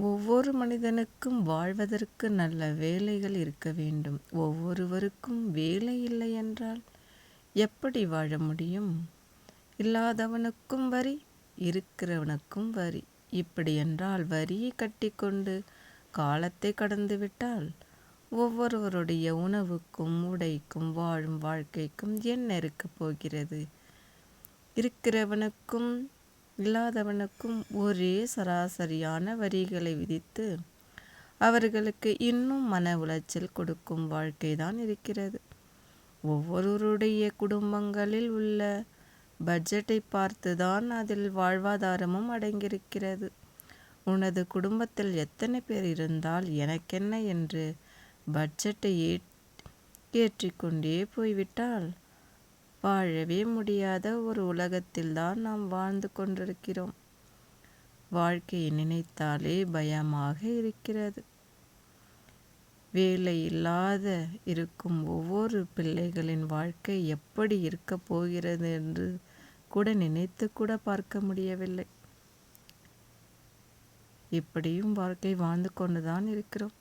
ஒவ்வொரு மனிதனுக்கும் வாழ்வதற்கு நல்ல வேலைகள் இருக்க வேண்டும். ஒவ்வொருவருக்கும் வேலை இல்லை என்றால் எப்படி வாழ முடியும்? இல்லாதவனுக்கும் வரி, இருக்கிறவனுக்கும் வரி. இப்படியென்றால் வரியை கட்டிக்கொண்டு காலத்தை கடந்துவிட்டால் ஒவ்வொருவருடைய உணவுக்கும், உடைக்கும், வாழும் வாழ்க்கைக்கும் என்ன இருக்கப் போகிறது? இருக்கிறவனுக்கும் இல்லாதவனுக்கும் ஒரே சராசரியான வரிகளை விதித்து அவர்களுக்கு இன்னும் மன உளைச்சல் கொடுக்கும் வாழ்க்கை தான் இருக்கிறது. ஒவ்வொருவருடைய குடும்பங்களில் உள்ள பட்ஜெட்டைப் பார்த்துதான் அதில் வாழ்வாதாரமும் அடங்கியிருக்கிறது. உனது குடும்பத்தில் எத்தனை பேர் இருந்தால் எனக்கென்ன என்று பட்ஜெட்டை ஏற்றிக்கொண்டே போய்விட்டால் வாழவே முடியாத ஒரு உலகத்தில்தான் நாம் வாழ்ந்து கொண்டிருக்கிறோம். வாழ்க்கையை நினைத்தாலே பயமாக இருக்கிறது. வேலை இல்லாத இருக்கும் ஒவ்வொரு பிள்ளைகளின் வாழ்க்கை எப்படி இருக்கப் போகிறது என்று கூட நினைத்து கூட பார்க்க முடியவில்லை. இப்படியும் வாழ்க்கை வாழ்ந்து கொண்டுதான் இருக்கிறோம்.